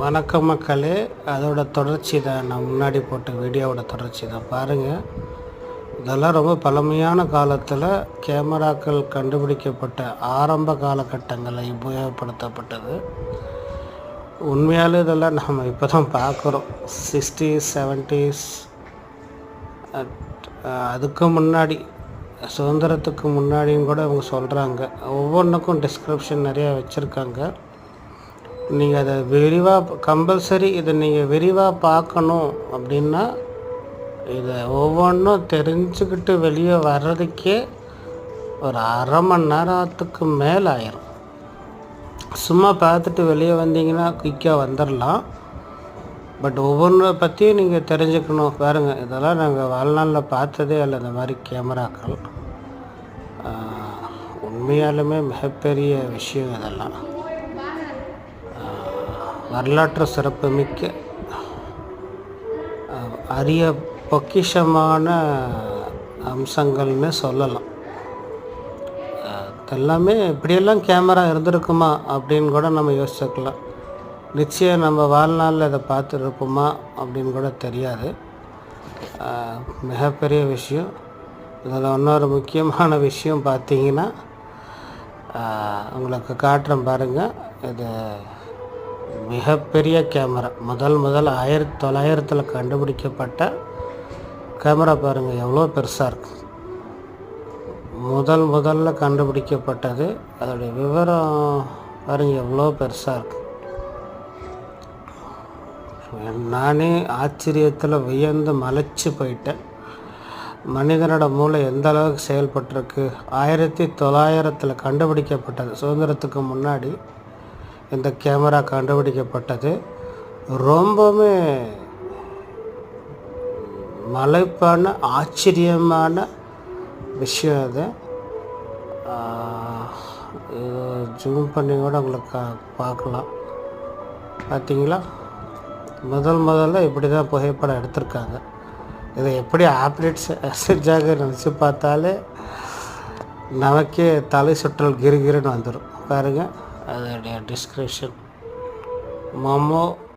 வணக்கம் மக்களே. அதோட தொடர்ச்சி தான். நான் முன்னாடி போட்ட வீடியோவோட தொடர்ச்சி தான். பாருங்கள் இதெல்லாம் ரொம்ப பழமையான காலத்தில் கேமராக்கள் கண்டுபிடிக்கப்பட்ட ஆரம்ப காலகட்டங்களில் உபயோகப்படுத்தப்பட்டது. உண்மையாலே இதெல்லாம் நம்ம இப்போ தான் பார்க்குறோம் சிக்ஸ்டீஸ் செவன்ட்டீஸ் அதுக்கு முன்னாடி சுதந்திரத்துக்கு முன்னாடியும் கூட அவங்க சொல்கிறாங்க ஒவ்வொன்றுக்கும் டிஸ்கிரிப்ஷன் நிறையா வச்சுருக்காங்க. நீங்கள் அதை விரிவாக கம்பல்சரி இதை நீங்கள் விரிவாக பார்க்கணும் அப்படின்னா இதை ஒவ்வொன்றும் தெரிஞ்சுக்கிட்டு வெளியே வர்றதுக்கே ஒரு அரை மணி நேரத்துக்கு மேலே ஆயிரும். சும்மா பார்த்துட்டு வெளியே வந்தீங்கன்னா குயிக்காக வந்துடலாம் பட் ஒவ்வொன்றை பற்றியும் நீங்கள் தெரிஞ்சுக்கணும். பாருங்க இதெல்லாம் நாங்கள் வாழ்நாளில் பார்த்ததே இல்லை இந்த மாதிரி கேமராக்கள். உண்மையாலுமே மிகப்பெரிய விஷயம் இதெல்லாம். வரலாற்று சிறப்புமிக்க அரிய பொக்கிஷமான அம்சங்கள்னு சொல்லலாம். எல்லாமே இப்படியெல்லாம் கேமரா இருந்திருக்குமா அப்படின்னு கூட நம்ம யோசிச்சுக்கலாம். நிச்சயம் நம்ம வாழ்நாளில் இதை பார்த்துருப்போமா அப்படின்னு கூட தெரியாது. மிகப்பெரிய விஷயம். இதில் இன்னொரு முக்கியமான விஷயம் பார்த்தீங்கன்னா உங்களுக்கு காட்டுறேன் பாருங்கள் இது மிகப்பெரிய கேமரா. முதல் முதல் ஆயிரத்தி தொள்ளாயிரத்தில் கண்டுபிடிக்கப்பட்ட கேமரா பாருங்கள் எவ்வளோ பெருசாக இருக்கு. முதல் முதல்ல கண்டுபிடிக்கப்பட்டது அதோடைய விவரம் பாருங்கள் எவ்வளோ பெருசாக இருக்கு. நானே ஆச்சரியத்தில் வியந்து மலைச்சு போயிட்டேன். மனிதனோட மூளை எந்த அளவுக்கு செயல்பட்டிருக்கு? ஆயிரத்தி தொள்ளாயிரத்தில் கண்டுபிடிக்கப்பட்டது. சுதந்திரத்துக்கு முன்னாடி இந்த கேமரா கண்டுபிடிக்கப்பட்டது. ரொம்பவுமே மலைப்பான ஆச்சரியமான விஷயம் அது. ஜூம் பண்ணி கூட உங்களுக்கு கா- பார்க்கலாம். பார்த்தீங்களா? முதல் முதல்ல இப்படி தான் புகைப்படம் எடுத்திருக்காங்க. இதை எப்படி ஆப்ரேட் செஞ்சாக நினச்சி பார்த்தாலே நமக்கே தலை சுற்றல் கிருகிருன்னு வந்துடும் பாருங்கள் அதோடைய டிஸ்கிரிப்ஷன் மொமோ